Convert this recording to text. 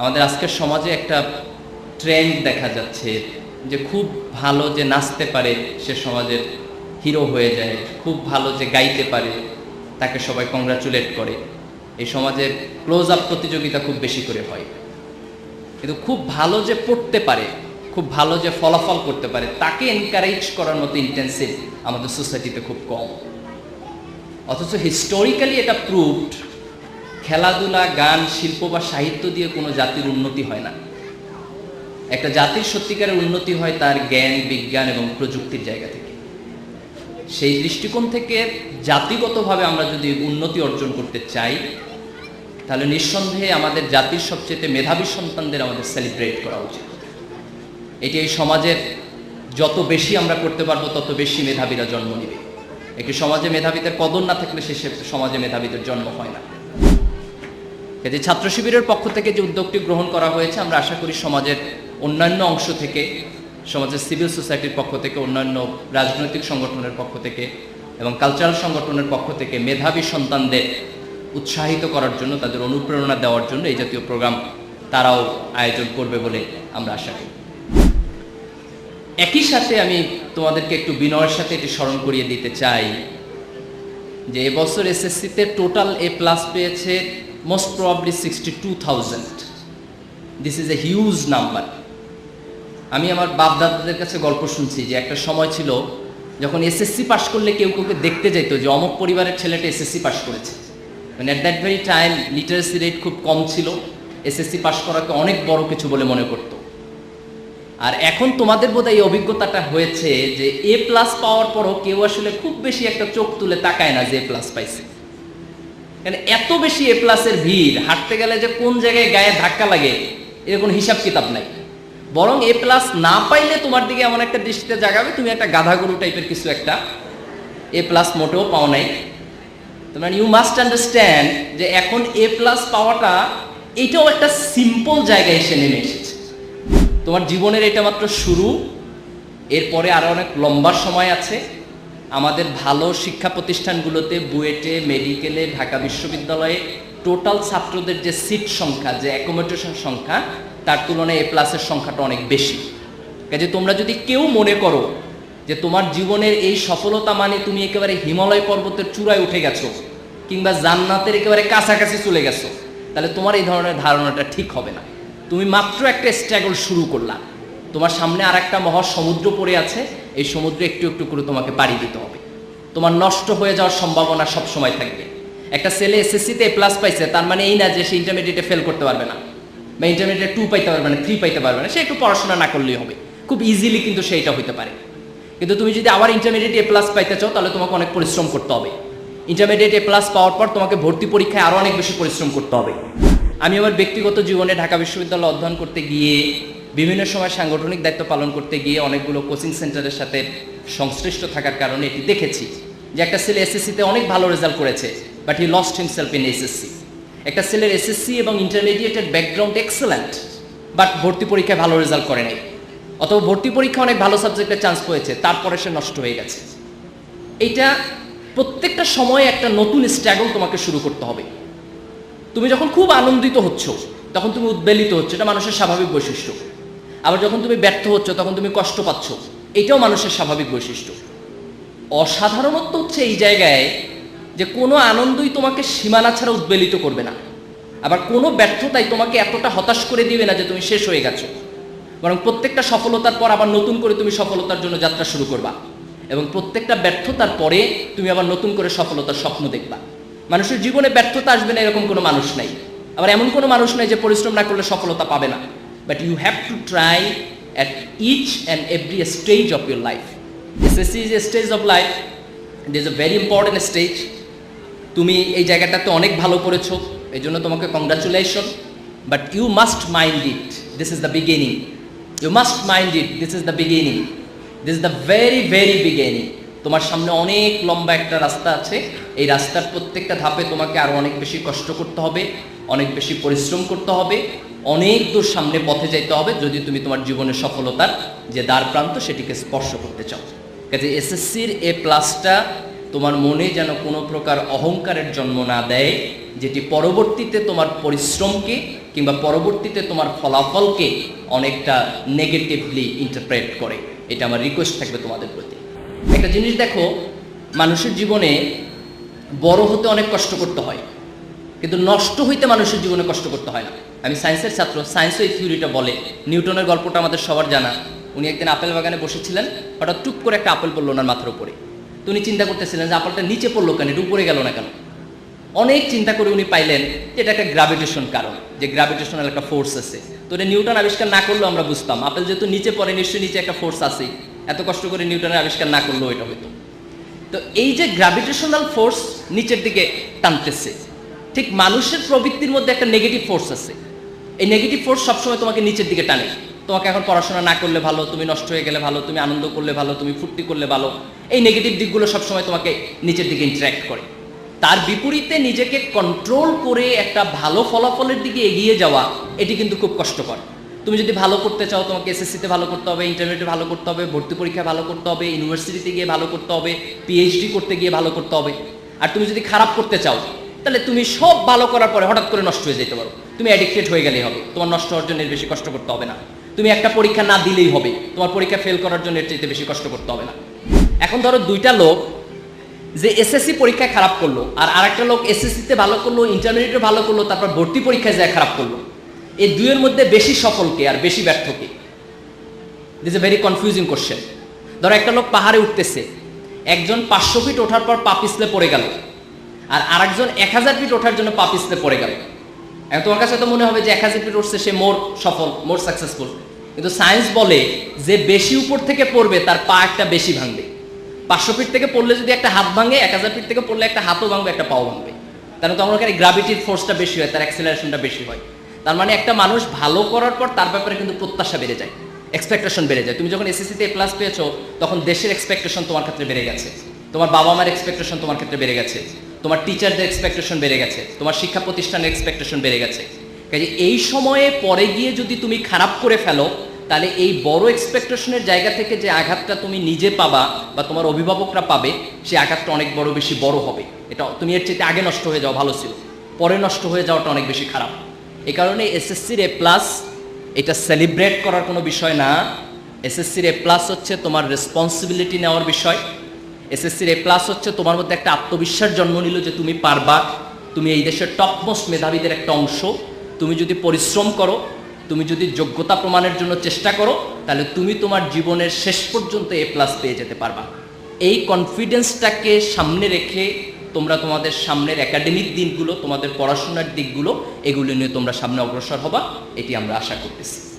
আমাদের আজকের সমাজে একটা ট্রেন্ড দেখা যাচ্ছে যে খুব ভালো যে নাচতে পারে সে সমাজের হিরো হয়ে যায়, খুব ভালো যে গাইতে পারে, তাকে সবাই কংগ্রাচুলেট করে। এই সমাজে ক্লোজ আপ প্রতিযোগিতা খুব বেশি করে হয়। কিন্তু খুব ভালো যে পড়তে পারে, খুব ভালো যে ফলাফল করতে পারে, তাকে এনকারেজ করার মতো ইন্টেন্সিভ আমাদের সোসাইটিতে খুব কম। অথচ হিস্টোরিক্যালি এটা প্রুভড খেলাধুলা, গান, শিল্প বা সাহিত্য দিয়ে কোনো জাতির উন্নতি হয় না। একটা জাতির সত্যিকারের উন্নতি হয় তার জ্ঞান, বিজ্ঞান এবং প্রযুক্তির জায়গা থেকে। সেই দৃষ্টিকোণ থেকে জাতিগতভাবে আমরা যদি উন্নতি অর্জন করতে চাই, তাহলে নিঃসন্দেহে আমাদের জাতির সবচেয়ে মেধাবী সন্তানদের আমাদের সেলিব্রেট করা উচিত। এটি এই সমাজের যত বেশি আমরা করতে পারব, তত বেশি মেধাবীরা জন্ম নেবে। একটি সমাজে মেধাবীদের কদর না থাকলে সে সমাজে মেধাবীদের জন্ম হয় না। কাজে ছাত্র শিবিরের পক্ষ থেকে যে উদ্যোগটি গ্রহণ করা হয়েছে, আমরা আশা করি সমাজের অন্যান্য অংশ থেকে, সমাজের সিভিল সোসাইটির পক্ষ থেকে, অন্যান্য রাজনৈতিক সংগঠনের পক্ষ থেকে এবং কালচারাল সংগঠনের পক্ষ থেকে মেধাবী সন্তানদের উৎসাহিত করার জন্য, তাদের অনুপ্রেরণা দেওয়ার জন্য এই জাতীয় প্রোগ্রাম তারাও আয়োজন করবে বলে আমরা আশা করি। একই সাথে আমি তোমাদেরকে একটু বিনয়ের সাথে এটি স্মরণ করিয়ে দিতে চাই যে এবছর এসএসসিতে টোটাল এ প্লাস পেয়েছে sixty two thousand this is a huge number আমি আমার বাপ দাদাদের কাছে গল্প শুনছি যে একটা সময় ছিল যখন এসএসসি পাশ করলে কেউ কাউকে দেখতে যেত যে অমুক পরিবারের ছেলেটা এসএসসি পাশ করেছে। মানে at that very time literacy rate খুব কম ছিল। এসএসসি পাশ করাকে অনেক বড় কিছু বলে মনে করতো। আর এখন তোমাদের বোধহয় এই অভিজ্ঞতাটা হয়েছে যে এ প্লাস পাওয়ার পরও কেউ আসলে খুব বেশি একটা চোখ তুলে তাকায় না যে এ প্লাস পাইছে। কারণ এত বেশি এ প্লাসের ভিড়? হাঁটতে গেলে যে কোন জায়গায় গায়ে ধাক্কা লাগে এর কোনো হিসাব কিতাব নাই। বরং এ প্লাস না পাইলে তোমার দিকে এমন একটা দৃষ্টিতে জাগাবে, তুমি একটা গাধা গরু টাইপের কিছু একটা এ প্লাস মোটেও পাও নাই। তোমার ইউ মাস্ট আন্ডারস্ট্যান্ড যে এখন এ প্লাস পাওয়াটা, এটাও একটা সিম্পল জায়গায় এসে নেমে এসেছে। তোমার জীবনের এটা মাত্র শুরু, এরপরে আরও অনেক লম্বা সময় আছে। আমাদের ভালো শিক্ষা প্রতিষ্ঠানগুলোতে বুয়েটে, মেডিকেলে, ঢাকা বিশ্ববিদ্যালয়ে টোটাল ছাত্রদের যে সিট সংখ্যা, যে অ্যাকোমোডেশন সংখ্যা, তার তুলনায় এ প্লাসের সংখ্যাটা অনেক বেশি। কাজে তোমরা যদি কেউ মনে করো যে তোমার জীবনের এই সফলতা মানে তুমি একেবারে হিমালয় পর্বতের চূড়ায় উঠে গেছো কিংবা জান্নাতের একেবারে কাছাকাছি চলে গেছো, তাহলে তোমার এই ধরনের ধারণাটা ঠিক হবে না। তুমি মাত্র একটা স্ট্রাগল শুরু করলা। তোমার সামনে আর একটা মহা সমুদ্র পড়ে আছে, এই সমুদ্রে একটু একটু করে তোমাকে পাড়ি দিতে হবে। তোমার নষ্ট হয়ে যাওয়ার সম্ভাবনা সব সময় থাকবে। একটা ছেলে এসএসসিতে প্লাস পাইছে, তার মানে এই না যে সে ইন্টারমিডিয়েটে ফেল করতে পারবে না, বা ইন্টারমিডিয়েটে টু পাইতে পারবে না থ্রি পাইতে পারবে না, সে একটু পড়াশোনা না করলেই হবে। খুব ইজিলি কিন্তু সেইটা হইতে পারে। কিন্তু তুমি যদি আবার ইন্টারমিডিয়েট এ প্লাস পাইতে চাও, তাহলে তোমাকে অনেক পরিশ্রম করতে হবে। ইন্টারমিডিয়েট এ প্লাস পাওয়ার পর তোমাকে ভর্তি পরীক্ষায় আরও অনেক বেশি পরিশ্রম করতে হবে। আমি আমার ব্যক্তিগত জীবনে ঢাকা বিশ্ববিদ্যালয়ে অধ্যয়ন করতে গিয়ে বিভিন্ন সময় সাংগঠনিক দায়িত্ব পালন করতে গিয়ে অনেকগুলো কোচিং সেন্টারের সাথে সংশ্লিষ্ট থাকার কারণে এটি দেখেছি যে একটা ছেলে এসএসসিতে অনেক ভালো রেজাল্ট করেছে but he lost himself in SSC একটা ছেলের এসএসসি এবং ইন্টারমিডিয়েটের ব্যাকগ্রাউন্ড এক্সেলেন্ট বাট ভর্তি পরীক্ষায় ভালো রেজাল্ট করে নাই। অথবা ভর্তি পরীক্ষা অনেক ভালো সাবজেক্টে চান্স পেয়েছে, তারপরে সে নষ্ট হয়ে গেছে। এটা প্রত্যেকটা সময়ে একটা নতুন স্ট্রাগল তোমাকে শুরু করতে হবে। তুমি যখন খুব আনন্দিত হচ্ছ, তখন তুমি উদ্বেলিত হচ্ছ, এটা মানুষের স্বাভাবিক বৈশিষ্ট্য। আবার যখন তুমি ব্যর্থ হচ্ছ, তখন তুমি কষ্ট পাচ্ছ। এটাও মানুষের স্বাভাবিক বৈশিষ্ট্য। অসাধারণত্ব হচ্ছে এই জায়গায় যে কোনো আনন্দই তোমাকে সীমানা ছাড়া উদ্বেলিত করবে না। আবার কোনো ব্যর্থতাই তোমাকে এতটা হতাশ করে দিবে না যে তুমি শেষ হয়ে গেছো। বরং প্রত্যেকটা সফলতার পর আবার নতুন করে তুমি সফলতার জন্য যাত্রা শুরু করবা। এবং প্রত্যেকটা ব্যর্থতার পরে তুমি আবার নতুন করে সফলতার স্বপ্ন দেখবা। মানুষের জীবনে ব্যর্থতা আসবে না এরকম কোনো মানুষ নাই। আবার এমন কোনো মানুষ নাই যে পরিশ্রম না করলে সফলতা পাবে না। But you have to try at each and every stage of your life SSC a stage of life it is a very important stage তুমি এই জায়গাটাতে অনেক ভালো করেছ, এই জন্য তোমাকে congratulation but you must mind it this is the beginning you must mind it this is the beginning this is the very very beginning তোমার সামনে অনেক লম্বা একটা রাস্তা আছে। এই রাস্তার প্রত্যেকটা ধাপে তোমাকে আরও অনেক বেশি কষ্ট করতে হবে। অনেক বেশি পরিশ্রম করতে হবে, অনেক দূর সামনে পথে যাইতে হবে যদি তুমি তোমার জীবনের সফলতার যে দ্বার প্রান্ত সেটিকে স্পর্শ করতে চাও। কাজে এসএসসির এ প্লাসটা তোমার মনে যেন কোনো প্রকার অহংকারের জন্ম না দেয়, যেটি পরবর্তীতে তোমার পরিশ্রমকে কিংবা পরবর্তীতে তোমার ফলাফলকে অনেকটা নেগেটিভলি ইন্টারপ্রেট করে। এটা আমার রিকোয়েস্ট থাকবে তোমাদের প্রতি। একটা জিনিস দেখো, মানুষের জীবনে বড় হতে অনেক কষ্ট করতে হয়। কিন্তু নষ্ট হইতে মানুষের জীবনে কষ্ট করতে হয় না। আমি সায়েন্সের ছাত্র, সায়েন্সও এই থিওরিটা বলে। নিউটনের গল্পটা আমাদের সবার জানা। উনি একদিন আপেল বাগানে বসেছিলেন, হঠাৎ টুক করে একটা আপেল পড়ল ওনার মাথার উপরে। তো উনি চিন্তা করতেছিলেন যে আপেলটা নিচে পড়ল কেন, এটা উপরে গেল না কেন? অনেক চিন্তা করে উনি পাইলেন যে এটা একটা গ্রাভিটেশন কারণ, যে গ্রাভিটেশনাল একটা ফোর্স আছে। তো এটা নিউটন আবিষ্কার না করলেও আমরা বুঝতাম। আপেল যেহেতু নিচে পড়ে, নিশ্চয়ই নিচে একটা ফোর্স আছে। এত কষ্ট করে নিউটনের আবিষ্কার না করলেও এটা হতো তো এই যে গ্র্যাভিটেশনাল ফোর্স নিচের দিকে টানতেছে ঠিক মানুষের প্রবৃত্তির মধ্যে একটা নেগেটিভ ফোর্স আছে। এই নেগেটিভ ফোর্স সবসময় তোমাকে নিচের দিকে টানে। তোমাকে এখন পড়াশোনা না করলে ভালো, তুমি নষ্ট হয়ে গেলে ভালো, তুমি আনন্দ করলে ভালো, তুমি ফুর্তি করলে ভালো। এই নেগেটিভ দিকগুলো সবসময় তোমাকে নিচের দিকে ইন্টারাক্ট করে। তার বিপরীতে নিজেকে কন্ট্রোল করে একটা ভালো ফলাফলের দিকে এগিয়ে যাওয়া, এটি কিন্তু খুব কষ্টকর। তুমি যদি ভালো করতে চাও, তোমাকে এসএসসিতে ভালো করতে হবে ইন্টারমিডিয়েটে ভালো করতে হবে, ভর্তি পরীক্ষায় ভালো করতে হবে ইউনিভার্সিটিতে গিয়ে ভালো করতে হবে পিএইচডি করতে গিয়ে ভালো করতে হবে। আর তুমি যদি খারাপ করতে চাও তাহলে তুমি সব ভালো করার পরে হঠাৎ করে নষ্ট হয়ে যেতে পারো। তুমি অ্যাডিক্টেড হয়ে গেলেই হবে। তোমার নষ্ট হওয়ার জন্য বেশি কষ্ট করতে হবে না। তুমি একটা পরীক্ষা না দিলেই হবে। তোমার পরীক্ষা ফেল করার জন্য এর চাইতে বেশি কষ্ট করতে হবে না। এখন ধরো দুইটা লোক যে এসএসসি পরীক্ষায় খারাপ করল, আর আরেকটা লোক এসএসসিতে ভালো করল ইন্টারমিডিয়েটে ভালো করল, তারপর ভর্তি পরীক্ষায় যায় খারাপ করল। এই দুইয়ের মধ্যে বেশি সফলকে আর বেশি ব্যর্থকে। This a very confusing question ধরো একটা লোক পাহাড়ে উঠতেছে। একজন পাঁচশো ফিট ওঠার পর পা পিছলে পড়ে গেল। আর আরেকজন এক হাজার ফিট ওঠার জন্য পা পিছলে পড়ে গেল। এখন তোমার কাছে তো মনে হবে যে এক হাজার ফিট উঠছে, সে মোর সফল, মোর সাকসেসফুল কিন্তু সায়েন্স বলে যে বেশি উপর থেকে পড়বে, তার পা একটা বেশি ভাঙবে। পাঁচশো ফিট থেকে পড়লে যদি একটা হাত ভাঙে, এক হাজার ফিট থেকে পড়লে একটা হাতও ভাঙবে, একটা পাও ভাঙবে। কারণ তখন ওখানে গ্রাভিটির ফোর্সটা বেশি হয়, তার অ্যাক্সেলারেশনটা বেশি হয়। তার মানে একটা মানুষ ভালো করার পর তার ব্যাপারে কিন্তু প্রত্যাশা বেড়ে যায় এক্সপেকটেশন বেড়ে যায়। তুমি যখন এসএসসিতে এ প্লাস পেয়েছ, তখন দেশের এক্সপেকটেশন তোমার ক্ষেত্রে বেড়ে গেছে। তোমার বাবা মার এক্সপেকটেশন তোমার ক্ষেত্রে বেড়ে গেছে। তোমার টিচারদের এক্সপেকটেশন বেড়ে গেছে, তোমার শিক্ষা প্রতিষ্ঠানের এক্সপেকটেশন বেড়ে গেছে। কাজে এই সময়ে পরে গিয়ে যদি তুমি খারাপ করে ফেলো, তাহলে এই বড় এক্সপেকটেশনের জায়গা থেকে যে আঘাতটা তুমি নিজে পাবা বা তোমার অভিভাবকরা পাবে সেই আঘাতটা অনেক বড় বেশি বড় হবে। এটা তুমি এর চেয়ে আগে নষ্ট হয়ে যাওয়া ভালো ছিল। পরে নষ্ট হয়ে যাওয়াটা অনেক বেশি খারাপ। এই কারণে এসএসসির এ প্লাস এটা সেলিব্রেট করার কোনো বিষয় না। এসএসসির এ প্লাস হচ্ছে তোমার রেসপন্সিবিলিটি নেওয়ার বিষয়। এসএসসির এ প্লাস হচ্ছে তোমার মধ্যে একটা আত্মবিশ্বাস জন্ম নিল যে তুমি পারবা। তুমি এই দেশের টপমোস্ট মেধাবীদের একটা অংশ। তুমি যদি পরিশ্রম করো, তুমি যদি যোগ্যতা প্রমাণের জন্য চেষ্টা করো, তাহলে তুমি তোমার জীবনের শেষ পর্যন্ত এ প্লাস পেয়ে যেতে পারবা। এই কনফিডেন্সটাকে সামনে রেখে তোমরা তোমাদের সামনের একাডেমিক দিনগুলো, তোমাদের পড়াশোনার দিকগুলো, এগুলো নিয়ে তোমরা সামনে অগ্রসর হবা। এটি আমরা আশা করতেছি।